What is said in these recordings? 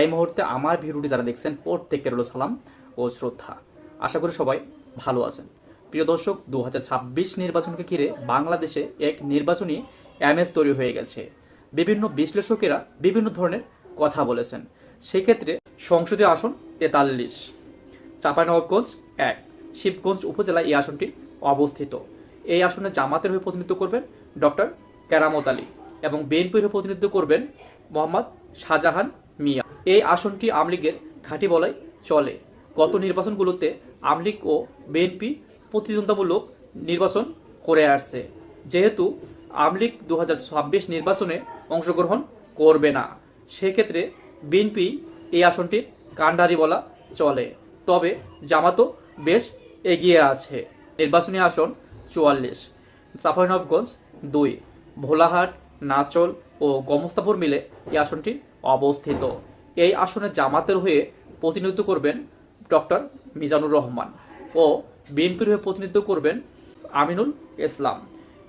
এই মুহূর্তে আমার ভিডিওটি যারা দেখছেন প্রত্যেকের হলো সালাম ও শ্রদ্ধা। আশা করি সবাই ভালো আছেন। প্রিয় দর্শক দু হাজার ছাব্বিশ নির্বাচনকে ঘিরে বাংলাদেশে এক নির্বাচনী এমএস তৈরি হয়ে গেছে। বিভিন্ন বিশ্লেষকেরা বিভিন্ন ধরনের কথা বলেছেন। সেক্ষেত্রে সংসদীয় আসন তেতাল্লিশ, চাঁপাইনবাবগঞ্জ এক, শিবগঞ্জ উপজেলায় এই আসনটি অবস্থিত। এই আসনে জামাতের হয়ে প্রতিনিধিত্ব করবেন ডক্টর কেরামত আলী এবং বিএনপির হয়ে প্রতিনিধিত্ব করবেন মোহাম্মদ শাহজাহান এই আসনটি আমলিগের ঘাঁটি বলাই চলে। গত নির্বাচনগুলোতে আমলিগ ও বিএনপি প্রতিদ্বন্দ্বিতামূলক নির্বাচন করে আসছে। যেহেতু আমলিগ দু নির্বাচনে অংশগ্রহণ করবে না, সেক্ষেত্রে বিএনপি এই আসনটির কাণ্ডারি বলা চলে। তবে জামাতও বেশ এগিয়ে আছে। নির্বাচনী আসন চুয়াল্লিশ চাঁপাইনবাবগঞ্জ দুই, ভোলাহাট, নাচল ও গমস্তাপুর মিলে এই আসনটি অবস্থিত। এই আসনে জামাতের হয়ে প্রতিনিধিত্ব করবেন ডক্টর মিজানুর রহমান ও বিএনপির হয়ে প্রতিনিধিত্ব করবেন আমিনুল ইসলাম।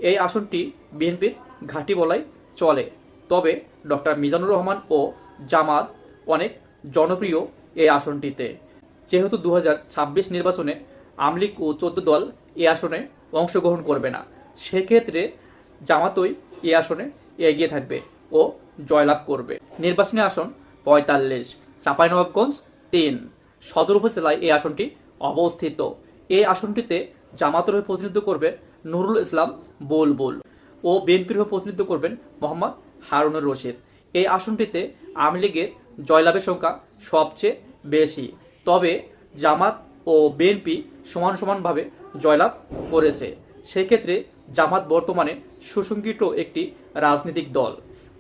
এই আসনটি বিএনপির ঘাঁটি বলাই চলে। তবে ডক্টর মিজানুর রহমান ও জামাত অনেক জনপ্রিয় এই আসনটিতে। যেহেতু দু হাজার ছাব্বিশ নির্বাচনে আমলিগ ও চোদ্দ দল এই আসনে অংশগ্রহণ করবে না, সেক্ষেত্রে জামাতই এই আসনে এগিয়ে থাকবে ও জয়লাভ করবে। নির্বাচনী আসন পঁয়তাল্লিশ, চাঁপাইনবাবগঞ্জ তিন, সদর উপজেলায় এই আসনটি অবস্থিত। এই আসনটিতে জামাতের হয়ে প্রতিনিধিত্ব করবেন নুরুল ইসলাম বুলবুল ও বিএনপির হয়ে প্রতিনিধিত্ব করবেন মোহাম্মদ হারুনুর রশিদ। এই আসনটিতে আওয়ামী লীগের জয়লাভের সংখ্যা সবচেয়ে বেশি। তবে জামাত ও বিএনপি সমান সমানভাবে জয়লাভ করেছে। সেক্ষেত্রে জামাত বর্তমানে সুসংগঠিত একটি রাজনৈতিক দল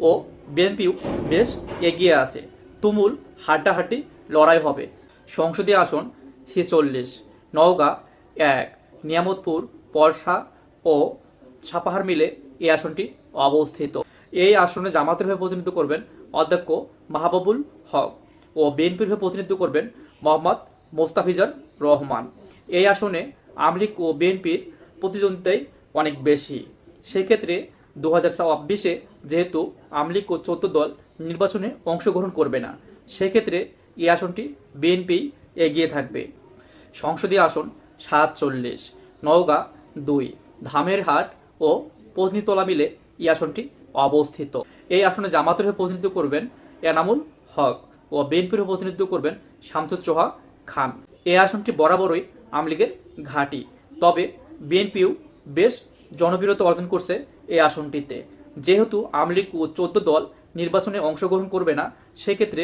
ও বিএনপিও বেশ এগিয়ে আছে। তুমুল হাড্ডাহাড্ডি লড়াই হবে। সংসদীয় আসন ছেচল্লিশ, নওগাঁ এক, নিয়ামতপুর পরশা ও ছাপাহার মিলে এই আসনটি অবস্থিত। এই আসনে জামাতের হয়ে প্রতিনিধিত্ব করবেন অধ্যক্ষ মাহবুবুল হক ও বিএনপির হয়ে প্রতিনিধিত্ব করবেন মোহাম্মদ মোস্তাফিজার রহমান। এই আসনে আমলিগ ও বিএনপির প্রতিদ্বন্দ্বিতাই অনেক বেশি। সেক্ষেত্রে দু হাজার ছাব্বিশে যেহেতু আমলিক ও চোদ্দ দল নির্বাচনে অংশগ্রহণ করবে না। সেক্ষেত্রে এই আসনটি বিএনপি এগিয়ে থাকবে। সংসদীয় আসন সাতচল্লিশ, নওগাঁ দুই, ধামেরহাট ও পত্নীতলা মিলে এই আসনটি অবস্থিত। এই আসনে জামাতের হয়ে প্রতিনিধিত্ব করবেন এনামুল হক ও বিএনপির হয়ে প্রতিনিধিত্ব করবেন শামসুজ্জোহা খান। এই আসনটি বরাবরই আমলিগের ঘাঁটি। তবে বিএনপিও বেশ জনপ্রিয়তা অর্জন করছে এই আসনটিতে। যেহেতু আমলিগ ও চোদ্দ দল নির্বাচনে অংশগ্রহণ করবে না, সেক্ষেত্রে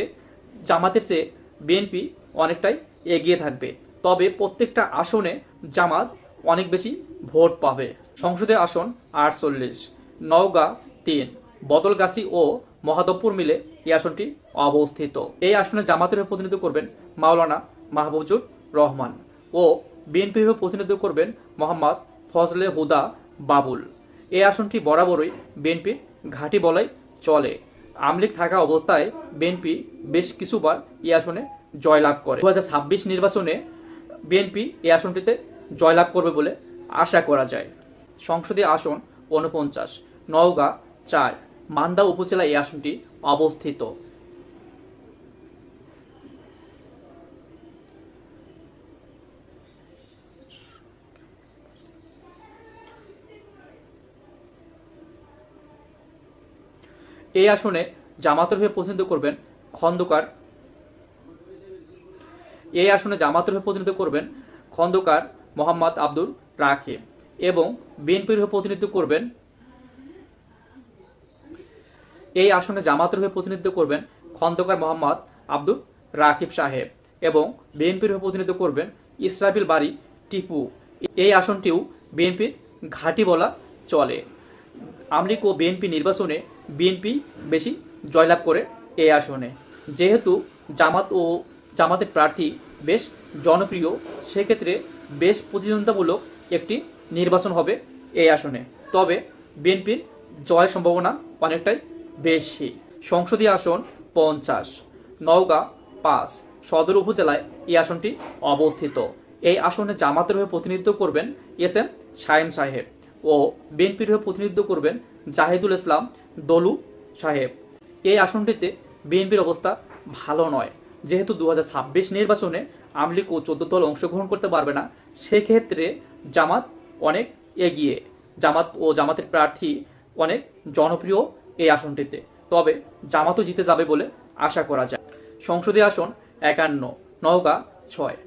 জামাতের চেয়ে বিএনপি অনেকটাই এগিয়ে থাকবে। তবে প্রত্যেকটা আসনে জামাত অনেক বেশি ভোট পাবে। সংসদে আসন আটচল্লিশ, নওগাঁ তিন, বদলগাছি ও মহাদবপুর মিলে এই আসনটি অবস্থিত। এই আসনে জামাতের প্রতিনিধিত্ব করবেন মাওলানা মাহবুবুর রহমান ও বিএনপির হয়ে প্রতিনিধিত্ব করবেন মোহাম্মদ ফজলে হুদা বাবুল। এই আসনটি বরাবরই বিএনপির ঘাঁটি বলাই চলে। আমলিগ থাকা অবস্থায় বিএনপি বেশ কিছুবার এই আসনে জয়লাভ করে। দু হাজার ছাব্বিশ নির্বাচনে বিএনপি এই আসনটিতে জয়লাভ করবে বলে আশা করা যায়। সংসদীয় আসন উনপঞ্চাশ নওগাঁ চার, মান্দা উপজেলা এই আসনটি অবস্থিত। এই আসনে জামাতের হয়ে প্রতিনিধিত্ব করবেন খন্দকার। এই আসনে জামাতের হয়ে প্রতিনিধিত্ব করবেন খন্দকার মোহাম্মদ আব্দুল রাকিব এবং বিএনপির হয়ে প্রতিনিধিত্ব করবেন এই আসনে জামাতের হয়ে প্রতিনিধিত্ব করবেন খন্দকার মোহাম্মদ আব্দুল রাকিব সাহেব এবং বিএনপির হয়ে প্রতিনিধিত্ব করবেন ইসরাফিল বাড়ি টিপু। এই আসনটিও বিএনপির ঘাঁটি বলা চলে। আমলিগ ও বিএনপি নির্বাচনে বিএনপি বেশি জয়লাভ করে এই আসনে। যেহেতু জামাত ও জামাতের প্রার্থী বেশ জনপ্রিয়, সেক্ষেত্রে বেশ প্রতিদ্বন্দ্বিতামূলক একটি নির্বাচন হবে এই আসনে। তবে বিএনপির জয়ের সম্ভাবনা অনেকটাই বেশি। সংসদীয় আসন পঞ্চাশ, নওগাঁ পাঁচ, সদর উপজেলায় এই আসনটি অবস্থিত। এই আসনে জামাতের হয়ে প্রতিনিধিত্ব করবেন এস এম শাহিন সাহেব ও বিএনপির হয়ে প্রতিনিধিত্ব করবেন জাহিদুল ইসলাম দলু সাহেব। এই আসনটিতে বিএনপির অবস্থা ভালো নয়। যেহেতু দু হাজার ছাব্বিশ নির্বাচনে আমলিক ও চোদ্দ দল অংশগ্রহণ করতে পারবে না, সেক্ষেত্রে জামাত অনেক এগিয়ে। জামাত ও জামাতের প্রার্থী অনেক জনপ্রিয় এই আসনটিতে। তবে জামাতও জিতে যাবে বলে আশা করা যায়। সংসদীয় আসন একান্ন, নওগাঁ ছয়।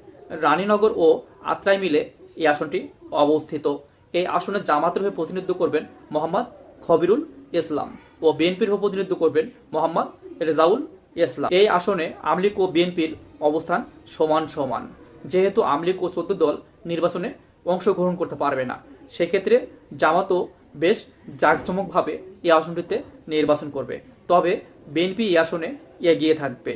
রানীনগর ও আত্রাই মিলে এই আসনটি অবস্থিত। এই আসনে জামাতের হয়ে প্রতিনিধিত্ব করবেন মোহাম্মদ খবিরুল ইসলাম ও বিএনপির প্রতিনিধিত্ব করবেন মোহাম্মদ রেজাউল ইসলাম। এই আসনে আমলিক ও বিএনপির অবস্থান সমান সমান। যেহেতু আমলিক ও চোদ্দ দল নির্বাচনে অংশগ্রহণ করতে পারবে না, সেক্ষেত্রে জামাতও বেশ জাঁকজমকভাবে এই আসনটিতে নির্বাচন করবে। তবে বিএনপি এই আসনে এগিয়ে থাকবে।